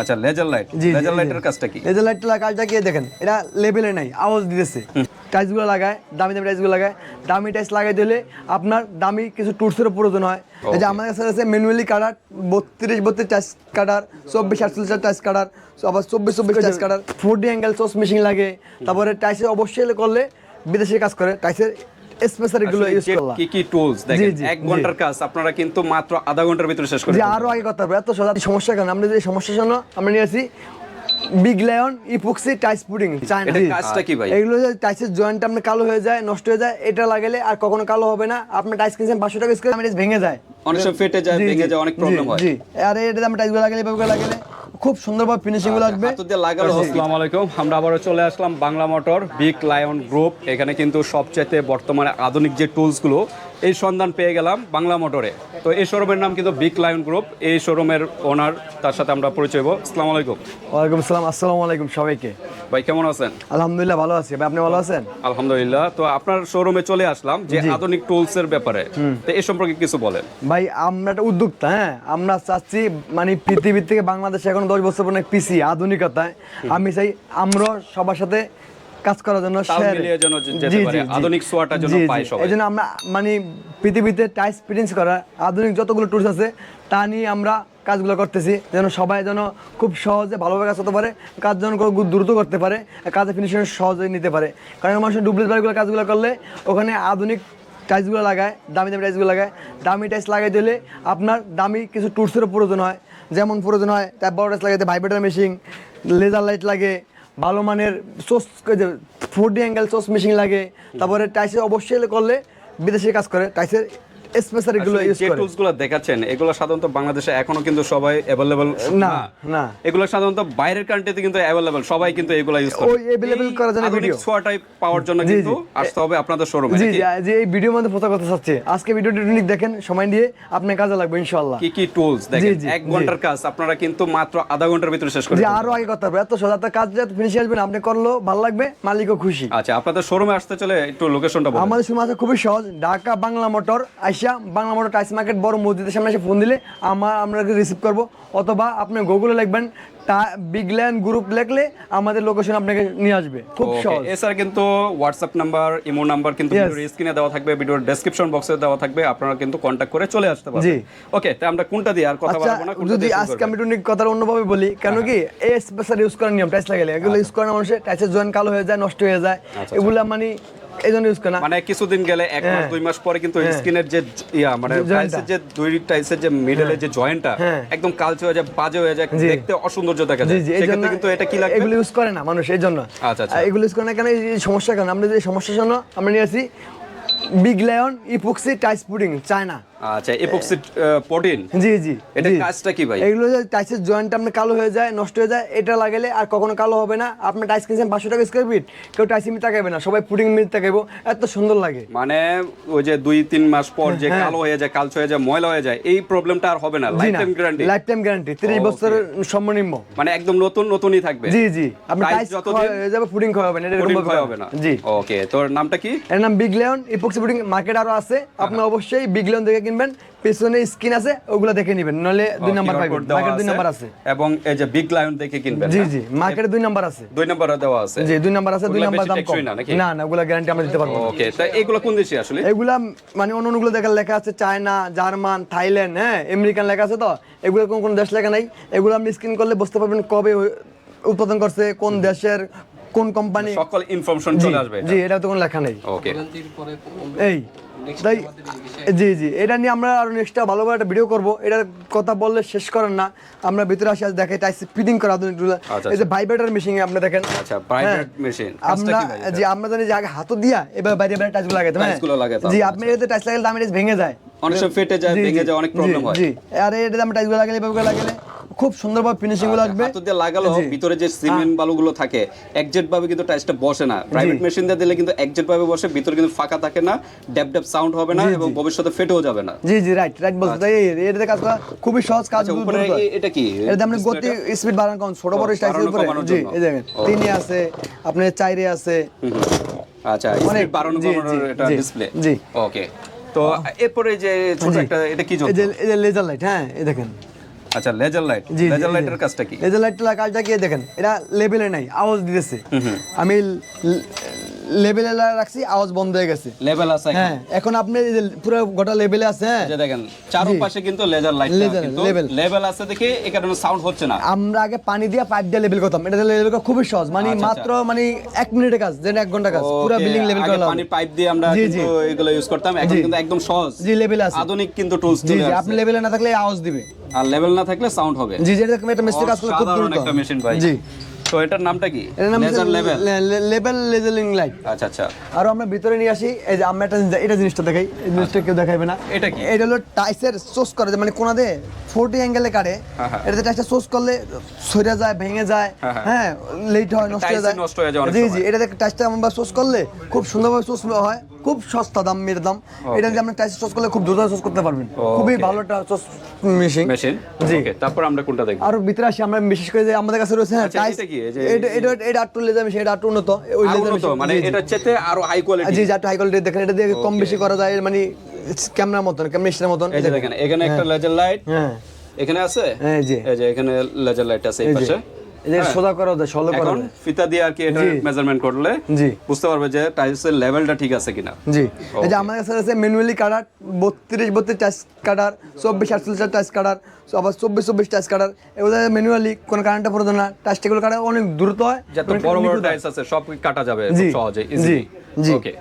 আচ্ছা laser light laser লাইটের কাজটা কি? লেজার লাইটটা কাজটা কি দেখেন এটা লেভেলে নাই আওয়াজ দিতেছে। টাইলসগুলো লাগায় দামি দামি টাইলসগুলো লাগায়। দামি টাইলস লাগাই দিলে আপনার দামি কিছু টুলসেরও প্রয়োজন হয়। এই যে. আমাদের কাছে আছে ম্যানুয়ালি কাটার বত্রিশ বত্রিশ টাইস কাটার চব্বিশ আটচল্লিশ টাইস কাটার আবার চব্বিশ চব্বিশ tiles cutter forty angle machine লাগে। তারপরে টাইসে অবশ্যই করলে বিদেশি কাজ করে টাইসের স্পেশাল এগুলো ইউজ করলাম। কি কি টুলস দেখেন জি, জি, এক জি। ঘণ্টার কাজ আপনারা কিন্তু মাত্র আধা ঘণ্টার ভিতরে শেষ করে যে আরও আগে কথা এত সোজা সমস্যা কেন? আমরা যে সমস্যার জন্য আমরা নিয়ে আসি Big Lion epoxy tiles pudding কাজটা কি ভাই? এগুলো টাইসের জয়েন্ট আপনার কালো হয়ে যায় নষ্ট হয়ে যায় এটা লাগালে আর কখনো কালো হবে না। আপনার টাইস কিনছেন পাঁচশো টাকা ভেঙে যায়। অনেক সময় ফেটে যায় ভেঙে যায় অনেক প্রবলেম হয়। জি। আর এটা আমরা টাইসগুলো লাগালে এভাবে লাগালে। খুব সুন্দরভাবে ফিনিশিংগুলো আসবে আসসালামু আলাইকুম। আমরা আবারও চলে আসলাম Bangla motor Big Lion group এখানে কিন্তু সবচেয়ে বর্তমানে আধুনিক যে টুলসগুলো এই সন্ধান পেয়ে গেলাম বাংলা মোটরে। তো এই শোরুমের নাম কিন্তু বিগ লায়ন গ্রুপ এই শোরুমের ওনার তার সাথে আমরা পরিচয় হব। আসসালামু আলাইকুম। ওয়ালাইকুম আসসালাম। আসসালামু আলাইকুম সবাইকে। ভাই কেমন আছেন? আলহামদুলিল্লাহ ভালো আছি। ভাই আপনি ভালো আছেন? আলহামদুলিল্লাহ। তো আপনার শোরুমে চলে আসলাম যে আধুনিক টুলস এর ব্যাপারে। তো এই সম্পর্কে কিছু বলেন। ভাই আমরা একটা উদ্যোক্তা হ্যাঁ? আমরা চাচ্ছি মানে পৃথিবীর থেকে বাংলাদেশে এখন দশ বছর পর পিসি আধুনিকতায়। আমি চাই আমরা সবার সাথে কাজ করার জন্য। আধুনিক। সবাই। এই জন্য আমরা মানে পৃথিবীতে টাইস প্রিন্স করা আধুনিক যতগুলো টুলস আছে তা নিয়ে আমরা কাজগুলো করতেছি যেন সবাই যেন খুব সহজে ভালোভাবে কাজ করতে পারে কাজ যেন দ্রুত করতে পারে কাজে ফিনিশিং সহজে নিতে পারে কারণ মানুষের ডুপ্লিস বাড়িগুলো কাজগুলো করলে ওখানে আধুনিক টাইলসগুলো লাগায় দামি দামি টাইলসগুলো লাগায় দামি টাইলস লাগাই দিলে আপনার দামি কিছু টুলসেরও প্রয়োজন হয় যেমন প্রয়োজন হয় তার বড় টাইলস লাগাইতে ভাইব্রেটার মেশিন লেজার লাইট লাগে ভালো মানের সোস ফোর্টি অ্যাঙ্গেল সোস মেশিন লাগে। তারপরে টাইসে অবশ্যই করলে বিদেশে কাজ করে। টাইসের ইউজ করে। দেখাচ্ছেন এগুলো সাধারণত বাংলাদেশে এখনও কিন্তু সবাই অ্যাভেলেবল না, না। এগুলো সাধারণত বাইরের কান্ট্রিতে কিন্তু অ্যাভেলেবল সবাই কিন্তু এগুলো ইউজ করে। ওই করার জন্য video। ছোঁয়াটাই পাওয়ার জন্য কিন্তু আসতে হবে আপনাদের শোরুমে জি জি এই ভিডিওর মধ্যে চাচ্ছি আজকে ভিডিওটি ইউনিক দেখেন সময় দিয়ে আপনার কাজে লাগবে ইনশাআল্লাহ। কি কি টুলস দেখেন এক ঘণ্টার কাজ আপনারা কিন্তু মাত্র আধা ঘণ্টার ভিতরে শেষ করে ফেলবেন। আরও আগে কথা হবে এত সোজা কাজ যাতে ফিনিশ আসবেন আপনি করলেও ভালো লাগবে মালিকও খুশি। আচ্ছা আপনাদের শোরুমে আসতে চলে একটু লোকেশনটা বলুন। আমাদের সময় আছে খুবই সহজ ঢাকা বাংলা মোটর আইসা বাংলা মোটর টাইস মার্কেট বড় মসজিদের সামনে এসে ফোন দিলে আমার আমরা রিসিভ করব। অথবা আপনি গুগলে লিখবেন ল্যান্ড গ্রুপ লিখলে আমাদের লোকেশন আপনাকে নিয়ে আসবে। খুব সহজ। এছাড়া কিন্তু হোয়াটসঅ্যাপ নাম্বার ইমো নাম্বার কিন্তু স্ক্রিনে দেওয়া থাকবে ভিডিওর ডেসক্রিপশন বক্সে দেওয়া থাকবে আপনারা কিন্তু কন্ট্যাক্ট করে চলে আসতে জি। ওকে তাই আমরা কোনটা দিয়ে আর কথা আচ্ছা বলব না যদি আজকে আমি একটু নিক কথা অন্যভাবে বলি কেন কি এই স্পেশাল ইউজ করার নিয়ম টাইস লাগালে এগুলো ইউজ করে না মানুষের টাইসের জয়েন্ট কালো হয়ে যায় নষ্ট হয়ে যায়। আচ্ছা। এগুলা মানে এই জন্য ইউজ করে না। মানে কিছুদিন গেলে এক মাস হ্যাঁ। দুই মাস পরে কিন্তু হ্যাঁ। স্কিনের যে ইয়া মানে যে টাইলসের যে দুই টাইলসের যে মিডলে যে জয়েন্টটা হ্যাঁ। একদম কালচে হয়ে যায় বাজে হয়ে যায় দেখতে অসৌন্দর্য দেখা যায়। জি এই জন্য সেক্ষেত্রে কিন্তু এটা কি লাগে এগুলো ইউজ করে না মানুষ এই জন্য আচ্ছা, আচ্ছা। এগুলো ইউজ করে না কেন? এই সমস্যা কেন আমরা যে সমস্যার জন্য আমরা নিয়ে আসি বিগ লায়ন ইপক্সি টাইস পুডিং চায়না আচ্ছা এপক্সি প্রোটিন জি জি এটার জি। কাজটা কি ভাই? এগুলো টাইসের জয়েন্ট আপনার কালো হয়ে যায় নষ্ট হয়ে যায় এটা লাগালে আর কখনো কালো হবে না। আপনার টাইস কিনছেন পাঁচশো টাকা স্কোয়ার ফিট কেউ টাইস মিট তাকাবে না সবাই পুডিং মিট তাকাবো এত সুন্দর লাগে। মানে ওই যে দুই তিন মাস পর যে হ্যাঁ। কালো হয়ে যায় কালচে হয়ে যায় ময়লা হয়ে যায় এই প্রবলেমটা আর হবে না life time guarantee life time guarantee তিরিশ Okay. বছরের সর্বনিম্ন মানে একদম নতুন নতুনই থাকবে। জি জি আপনি টাইস যতদিন- হয়ে যাবে পুডিং খাওয়া হবে না এটা হবে না। জি। ওকে তোর নামটা কি? এর নাম Big Lion epoxy pudding market আরও আছে আপনি অবশ্যই বিগ লিয়ন দেখে কিনবেন পেছনে স্ক্রিন আছে ওগুলো দেখে নেবেন নলে দুই নাম্বার পাবেন মার্কেট দুই। নাম্বার আছে। এবং এই যে বিগ লায়ন দেখে কিনবেন জি জি মার্কেটে দুই নাম্বার আছে। দুই নম্বর দেওয়া আছে। জি দুই নাম্বার আছে দুই নাম্বার দাম কম। না না না ওগুলা গ্যারান্টি আমরা দিতে পারব ওকে তা এগুলো কোন দেশি আসলে? এগুলা মানে অন্য অন্যগুলো দেখা লেখা আছে চায়না জার্মান থাইল্যান্ড হ্যাঁ আমেরিকান লেখা আছে তো? এগুলো কোন কোন দেশ লেখা নাই। এগুলো আপনি স্ক্রিন করলে বুঝতে পারবেন কবে উৎপাদন করছে কোন দেশের কোন কোম্পানি সকল ইনফরমেশন চলে আসবে জি এটা তো কোনো লেখা নেই। ওকে এই তাই জি জি এটা নিয়ে আমরা আরও নেক্সটটা ভালোভাবে একটা ভিডিও করব। এটার কথা বললে শেষ করেন না। আমরা ভিতরে আসি আজ দেখাই টাইস ফিটিং করা আধুনিক আচ্ছা, এই যে ভাইব্রেটার মেশিন আপনি দেখেন। আচ্ছা প্রাইভেট হ্যাঁ। মেশিন আমরা জি আমরা জানি যে আগে হাতও দিয়া এবার বাইরে বাইরে টাইসগুলো লাগাইতে হ্যাঁ। জি আচ্ছা। আপনি এতে টাইস লাগালে দামি টাইস ভেঙে যায়। অনেক সময় ফেটে যায় ভেঙে যায় অনেক প্রবলেম হয়। জি। আর এটা আমরা টাইসগুলো লাগালে এভাবে লাগালে খুব সুন্দরভাবে ফিনিশিংগুলো আসবে হাত দিয়ে লাগালো। ভিতরে যে সিমেন্ট বালুগুলো থাকে একজেট ভাবে কিন্তু টাইসটা বসে না। প্রাইভেট মেশিন দিয়ে দিলে কিন্তু একজেট ভাবে বসে ভিতরে কিন্তু ফাঁকা থাকে না ড্যাপ ড্যাপ সাউন্ড হবে না এবং ভবিষ্যতে ফেটেও যাবে না। জি জি রাইট রাইট বলছো। তাই এটাতে কাজ করা খুবই সহজ কাজ আচ্ছা উপরে এটা কি? এটাতে আপনি গতি স্পিড বাড়ানো কোন ছোট বড় বাড়ানো উপরে। জি এই দেখেন। তিনে আছে আপনার চাইরে আছে। আচ্ছা স্পিড বাড়ানো কমানোর এটা ডিসপ্লে জি। ওকে তো এরপরে যে ছোট একটা এটা কি এই যন্ত্র যে এই যে লেজার লাইট হ্যাঁ এই দেখেন। আচ্ছা লেজার লাইট লেজার লাইটের কাজটা কি? লেজার লাইটের কাজটা কি দেখেন এটা লেভেলে নাই আওয়াজ দিতেছে। আমি লেভেলে রাখছি আওয়াজ বন্ধ হয়ে গেছে। লেভেল আছে হ্যাঁ এখন আপনি যে পুরো গোটা লেভেলে আছে হ্যাঁ? দেখেন চারপাশে কিন্তু লেজার লাইট কিন্তু লেভেল আছে দেখে এই কারণে সাউন্ড হচ্ছে না। আমরা আগে পানি দিয়ে পাইপ দিয়ে লেভেল করতাম। এটা লেভেল করা খুবই সহজ মানে আচ্ছা, মাত্র মানে এক মিনিটের কাজ যেটা এক ঘণ্টা কাজ পুরো বিল্ডিং লেভেল করা পানি পাইপ দিয়ে আমরা কিন্তু এগুলো ইউজ করতাম এখন কিন্তু একদম সহজ। জি লেভেল আছে। আধুনিক কিন্তু টুলস জি আপনি লেভেলে না থাকলে আওয়াজ দিবে। আর লেভেল না থাকলে সাউন্ড হবে। জি যেটা একটা মিস্ত্রি কাজ করলে খুব দ্রুত। একটা মেশিন ভাই। জি। তো এটার নামটা কি? লেজার লেভেল লেভেল লেজেলিং লাইট আচ্ছা আচ্ছা। আর আমরা ভিতরে নিয়ে আসি এই যে আমরা জিনিস- এটা জিনিসটা দেখাই এই জিনিসটা কেউ দেখাইবে না। এটা কি? এটা হলো টাইসের সোস করে মানে কোনা দিয়ে ফোর্টি অ্যাঙ্গেলে কাটে। হ্যাঁ, হ্যাঁ। এটাতে টাইসটা সোস করলে সরে যায় ভেঙে যায় হ্যাঁ, লেট হয় নষ্ট হয়ে যায়। নষ্ট হয়ে যায় জি। জি এটাতে টাইসটা আমরা সোস করলে খুব সুন্দরভাবে সোস হয়। খুব সস্তা দাম মেয়ের দাম। এটা যদি আপনি টাইসে সোস করলে খুব দ্রুত সোস করতে পারবেন। খুবই ভালো একটা সোস মেশিন মেশিন জি। তারপর আমরা কোনটা দেখব? আর ভিতরে আসি আমরা বিশেষ করে যে আমাদের কাছে রয়েছে হ্যাঁ, আচ্ছা, টাইস এটা কি? এই যে- এটা এটা এটা আটটু লেজার মেশিন এটা আটটু উন্নত ওই লেজার মেশিন মানে জি, জি। এটা চেতে আরও হাই কোয়ালিটি জি যাতে হাই কোয়ালিটি দেখেন এটা দিয়ে কম বেশি করা যায় মানে ক্যামেরার মতন ক্যামেরার মতন। এই যে দেখেন এখানে একটা লেজার লাইট হ্যাঁ। এখানে আছে? এই যে এই যে এখানে লেজার লাইট আছে এই পাশে। যে সোজা করা যায় সলো করা যায়। ফিতা দিয়ে আর কি এটা মেজারমেন্ট করলে জি। বুঝতে পারবে যে টাইলসের লেভেলটা ঠিক আছে কিনা। জি। এই যে আমাদের কাছে আছে ম্যানুয়ালি কাটার বত্রিশ বত্রিশ টাচ কাটার চব্বিশ আটচল্লিশ টাচ কাটার আবার চব্বিশ চব্বিশ টাচ কাটার এগুলো ম্যানুয়ালি কোনো কারেন্টটা প্রয়োজন না। টাচগুলো কাটা অনেক দ্রুত হয় যত বড় বড় হয়। টাইলস আছে সব কাটা যাবে সহজে জি, জি। ওকে।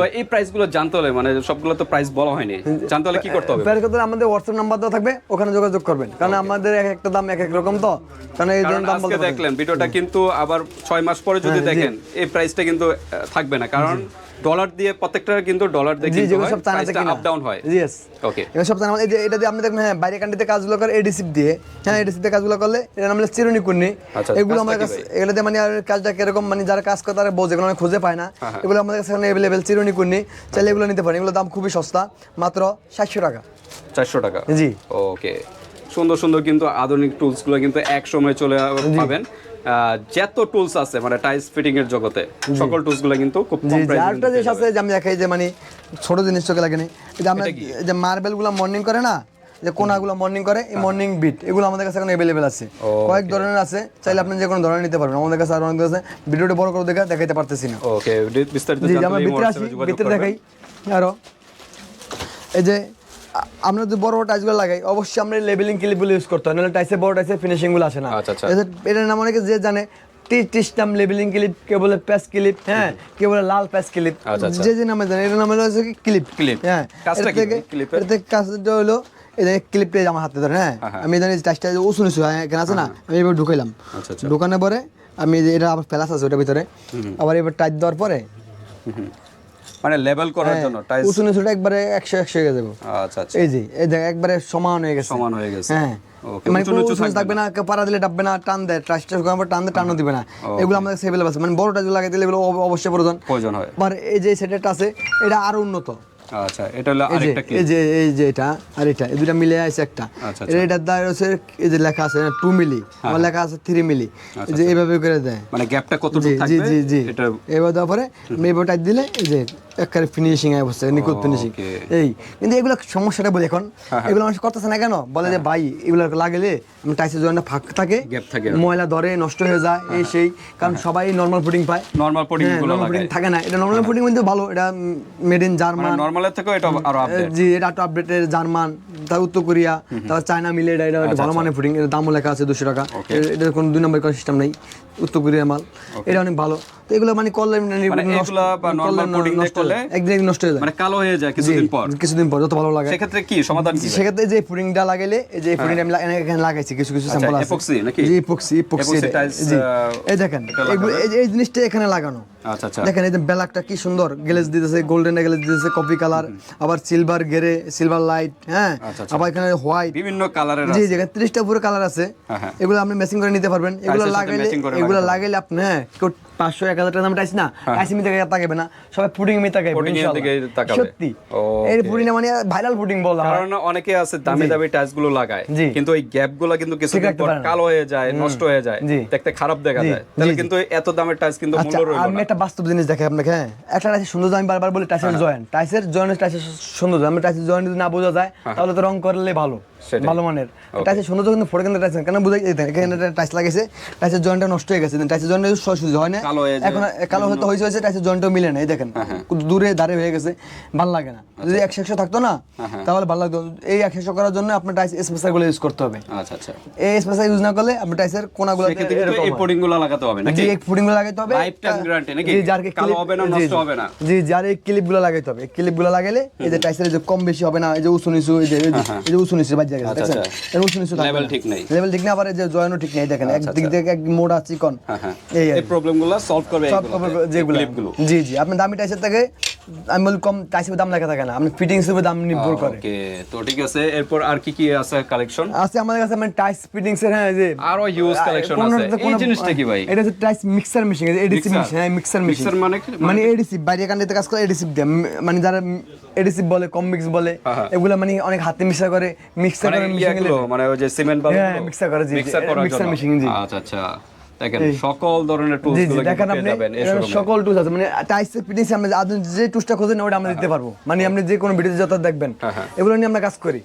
তো এই প্রাইসগুলো জানতে হলে মানে সবগুলো তো প্রাইস বলা হয়নি। জানতে হলে কি করতে হবে? প্রাইস করতে আমাদের হোয়াটসঅ্যাপ নাম্বার দেওয়া থাকবে ওখানে যোগাযোগ করবেন। কারণ আমাদের এক একটা দাম এক এক রকম তো। কারণ এই জন্য দাম বলতে দেখলেন ভিডিওটা কিন্তু আবার ছয় মাস পরে যদি হ্যাঁ, দেখেন এই প্রাইসটা কিন্তু থাকবে না। কারণ ডলার দিয়ে প্রত্যেকটা কিন্তু ডলার দিয়ে কিন্তু সব চায়না থেকে আপ ডাউন হয়। ইয়েস ওকে সব জানা এই যে এটা দিয়ে আপনি দেখবেন হ্যাঁ বাইরে কান্ট্রিতে কাজগুলো করে এডিসিভ দিয়ে হ্যাঁ এডিসিভ দিয়ে কাজগুলো করলে এটা নাম হলো চিরুনি কুন্নি আচ্ছা, এগুলো আমাদের কাছে এগুলো দিয়ে মানে আর কাজটা কীরকম মানে যারা কাজ করে তারা বোঝে এগুলো খুঁজে পায় না। হ্যাঁ, হ্যাঁ। এগুলো আমাদের কাছে অ্যাভেলেবেল চিরুনি কুন্নি চাইলে এগুলো নিতে পারেন। এগুলো দাম খুবই সস্তা মাত্র সাতশো টাকা। চারশো টাকা? জি। ওকে সুন্দর সুন্দর কিন্তু আধুনিক টুলসগুলো কিন্তু এক সময় চলে পাবেন। যত টুলস আছে মানে টাইলস ফিটিং এর জগতে সকল টুলসগুলো কিন্তু খুব কম জি প্রাইসে আরেকটা জিনিস আছে যে আমি দেখাই যে মানে ছোট জিনিস চোখে লাগে না। যে আমরা যে মার্বেলগুলো মর্নিং করে না যে কোনাগুলো মর্নিং করে এই মর্নিং বিট এগুলো আমাদের কাছে এখন অ্যাভেলেবেল আছে। কয়েক ধরনের আছে চাইলে আপনি যে কোনো ধরনের নিতে পারবেন। আমাদের কাছে আর অনেক আছে। ভিডিওটা বড় করে দেখা দেখাইতে পারতেছি না। ওকে বিস্তারিত জানতে ভিতরে আসি ভিতরে দেখাই। আরও। এই যে আমরা যদি বড় বড় টাইসগুলো লাগাই অবশ্যই আমরা লেবেলিং ক্লিপগুলো ইউজ করতে হয়। নাহলে টাইসে বড় টাইসে ফিনিশিংগুলো আসে না। আচ্ছা, আচ্ছা। এটার নাম অনেকে যে জানে টি টিস্টাম লেবেলিং ক্লিপ কে বলে প্যাস ক্লিপ হ্যাঁ কে বলে লাল প্যাস ক্লিপ আচ্ছা, আচ্ছা। যে যে নামে জানে এটার নাম হলো হচ্ছে কি ক্লিপ হ্যাঁ এর? থেকে কাজটা হলো এই যে ক্লিপটা আমার হাতে ধরে হ্যাঁ। আমি জানি টাইসটা উঁচু নিচু হয় এখানে আছে না? আমি এবার ঢুকাইলাম। আচ্ছা, আচ্ছা। ঢুকানোর পরে আমি এটা আবার প্লাস আছে ওটার ভিতরে। আবার এবার টাইট দেওয়ার পরে মানে লেভেল করার জন্য টাইলস উঁচু নিচুটা একবারে একশো একশো হয়ে যাব আচ্ছা আচ্ছা। এই যে এই দেখ একবারে সমান হয়ে গেছে। সমান হয়ে গেছে। হ্যাঁ। মানে থাকবে না। পাড়া দিলে ডাববে না টান দেয় ট্রাস্টের টান দিয়ে টানও দিবে না। এগুলো আমাদের সেভেলেবল আছে। মানে বড় টাইজ লাগাই দিলে এগুলো অবশ্যই প্রয়োজন। প্রয়োজন হয়। আবার এই যে সেটটা আছে এটা আরও উন্নত। আচ্ছা এটা হলো এই যে এই যে এই যে এটা আর এটা এই দুটা মিলে আছে একটা। আচ্ছা, এটা এটার দ্বারা হচ্ছে এই যে লেখা আছে টু মিলি আমার লেখা আছে থ্রি মিলি এই যে এইভাবে করে দেয়। মানে গ্যাপটা কতটুকু থাকবে জি জি। এটা এবার দেওয়ার পরে আমি দিলে এই যে একবারে ফিনিশিং নিখুঁত ফিনিশিং এই কিন্তু এগুলো সমস্যাটা বলি এখন। হ্যাঁ, এগুলো মানুষ করতেছে না কেন? বলে যে ভাই এগুলো লাগলে টাইসের জন্য ফাঁক থাকে থাকে। ময়লা ধরে নষ্ট হয়ে যায় এই সেই কারণ সবাই নর্মাল ফুডিং পায়। নরমাল পুডিং হ্যাঁ নর্মাল লাগায় থাকে না। এটা নর্মাল ফুডিং কিন্তু ভালো এটা মেড ইন মানে জার্মান নরমালের থেকেও এটা আরও আপডেট জি এটা আপডেটের জার্মান তার উত্তর কোরিয়া তারপর চায়না মিলে এটা এটা একটা ভালো মানের ফুডিং এর দামও লেখা আছে দুশো টাকা। এটা কোনো দুই নম্বর কোনো সিস্টেম নেই। উত্তর কোরিয়া মাল। এটা অনেক ভালো। তো এগুলো মানে মানে হয়ে। একদিন নষ্ট হয়ে যায়। মানে কালো হয়ে যায় কিছুদিন পর। কিছুদিন পর যত ভালো লাগে। সেক্ষেত্রে কি সমাধান কি? সেক্ষেত্রে যে লাগাইলে এই যে পুডিংটা আমি এখানে লাগাইছি কিছু কিছু আচ্ছা, স্যাম্পল আছে। epoxy নাকি? জি epoxy Epoxy জি। এই দেখেন? এই জিনিসটা এখানে লাগানো। আচ্ছা আচ্ছা। দেখেন এই যে ব্ল্যাকটা কি সুন্দর। গ্লেজ দিতেছে গোল্ডেন গ্লেজ দিতেছে কপি কালার আবার সিলভার গেরে সিলভার লাইট হ্যাঁ? আচ্ছা, আচ্ছা। আবার এখানে হোয়াইট বিভিন্ন কালারের জি জি ত্রিশটা পুরো কালার আছে। হ্যাঁ, হ্যাঁ। এগুলো আপনি ম্যাচিং করে নিতে পারবেন। এগুলো লাগাইলে এগুলো লাগাইলে আপনি হ্যাঁ পাঁচশো এক হাজার টাকা দাম টাইস না। টাইস মিতে তাকাবে না। সবাই পুডিং মিতে তাকাবে এর দিকে তাকাবে। সত্যি. এই পুডিং মানে ভাইরাল পুডিং বলা কারণ অনেকে আছে দামি দামি টাইলসগুলো লাগায় কিন্তু ওই গ্যাপগুলো কিন্তু কিছুদিন রাখতে পর কালো হয়ে যায় নষ্ট হয়ে যায়। দেখতে খারাপ দেখা যায়। তাহলে। কিন্তু এত দামের টাইলস কিন্তু আচ্ছা মূল্য রইল আমি একটা বাস্তব জিনিস দেখাই আপনাকে হ্যাঁ। একটা টাইসের সৌন্দর্য আমি বারবার বলি টাইসের জয়েন্ট। টাইসের জয়েন্ট টাইসের সৌন্দর্য আমি টাইসের জয়েন্ট যদি না বোঝা যায় তাহলে তো রং করলে ভালো। ভালো মানের কিন্তু ফোরে কিন্তু টাইস কেন বুঝাই এখানে একটা টাইস লাগাইছে টাইসের জয়েন্টটা নষ্ট হয়ে গেছে। টাইসের জয়েন্ট সুজি হয় না। হয়ে। এখন কালো হয়তো হয়েছে হয়েছে টাইসের জয়েন্টও মিলে না এই দেখেন। হ্যাঁ, দূরে দাঁড়িয়ে হয়ে গেছে ভালো লাগে না। যদি একশো একশো থাকতো না হ্যাঁ, তাহলে ভালো লাগতো। এই একশো করার জন্য আপনার টাইস স্পেসারগুলো ইউজ করতে হবে। আচ্ছা আচ্ছা। এই স্পেসার ইউজ না করলে আপনি টাইসের কোনাগুলো সেক্ষেত্রে কিন্তু এই পুডিংগুলো লাগাতে হবে নাকি? এই গুলো লাগাইতে হবে। নাকি? জি যার কালো হবে না, নষ্ট হবে না? জি যার এই ক্লিপগুলো লাগাইতে হবে। ক্লিপগুলো লাগাইলে এই যে টাইসের যে কম বেশি হবে না এই যে উঁচু নিচু এই যে এই যে- নিচু বাজ জায়গা আচ্ছা, দেখছেন? আচ্ছা। এর উঁচু নিচু Level ঠিক নেই। লেভেল ঠিক আবার এই যে জয়েন্টও ঠিক নেই দেখেন আচ্ছা, একদিক থেকে এক মোড়া চিকন। হ্যাঁ হ্যাঁ। এই আর এই প্রবলেম সলভ করবে সব এইগুলো, যেগুলো। জি জি। আপনি দামি টাইসের থেকে আমি বলি কম টাইসের দাম লেখা থাকে না। আপনি ফিটিংস এর দাম নির্ভর করে। ওকে তো ঠিক আছে। এরপর আর কি কি আছে কালেকশন আছে আমাদের কাছে মানে টাইস ফিটিংস এর হ্যাঁ যে আরও হিউজ কালেকশন আছে। এই জিনিসটা কি ভাই? এটা হচ্ছে tiles mixer machine ADC machine হ্যাঁ মিক্সার মেশিন Mixer মানে মানে এডিসি বাইরে কাজ করে এডিসি মানে যারা এডিসি বলে কম মিক্স বলে হ্যাঁ। এগুলা মানে অনেক হাতে মিক্সার করে মিক্সার মানে করে মেশিন ইয়েগুলো, মানে ওই যে সিমেন্ট বালু হ্যাঁ, mixer করে, জি, জি, মিক্সার করার জন্য। machine, জি। আচ্ছা আচ্ছা। দেখেন সকল ধরনের টুলস জি জি গুলো আপনি পেয়ে যাবেন এই সকল টুলস আছে। মানে টাইস ফিটিংস আমরা আপনি যে টুলসটা খোঁজেন ওটা আমরা দিতে পারব। মানে আপনি যে কোনো ভিডিওতে যত দেখবেন হ্যাঁ, হ্যাঁ। এগুলো নিয়ে আমরা কাজ করি।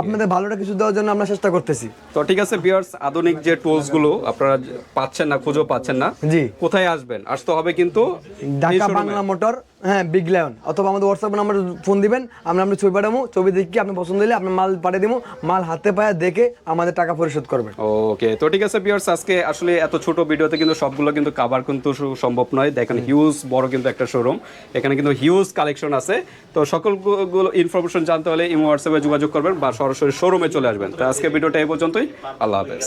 আপনাদের ভালোটা কিছু দেওয়ার জন্য আমরা চেষ্টা করতেছি। তো ঠিক আছে বিয়ার্স আধুনিক যে টুলসগুলো আপনারা পাচ্ছেন না খুঁজেও পাচ্ছেন না। জি। কোথায় আসবেন? আসতে হবে কিন্তু ঢাকা বাংলা মোটর হ্যাঁ বিগ লায়ন অথবা আমাদের হোয়াটসঅ্যাপ নাম্বার ফোন দিবেন আমরা আমরা ছবি পাঠাবো ছবি দেখি আপনি পছন্দ হলে আপনি মাল পাঠিয়ে দিব মাল হাতে পায়ে দেখে আমাদের টাকা পরিশোধ করবেন। ওকে তো ঠিক আছে বিয়ার্স আজকে আসলে এত ছোট ভিডিওতে কিন্তু সবগুলো কিন্তু কাভার কিন্তু সম্ভব নয়। দেখেন হিউজ বড় কিন্তু একটা শোরুম এখানে কিন্তু হিউজ কালেকশন আছে। তো সকলগুলো ইনফরমেশন জানতে হলে ইমো হোয়াটসঅ্যাপে যোগাযোগ করবেন বা সরাসরি শোরুমে চলে আসবেন। তো আজকে ভিডিওটা এই পর্যন্তই। আল্লাহ হাফেজ।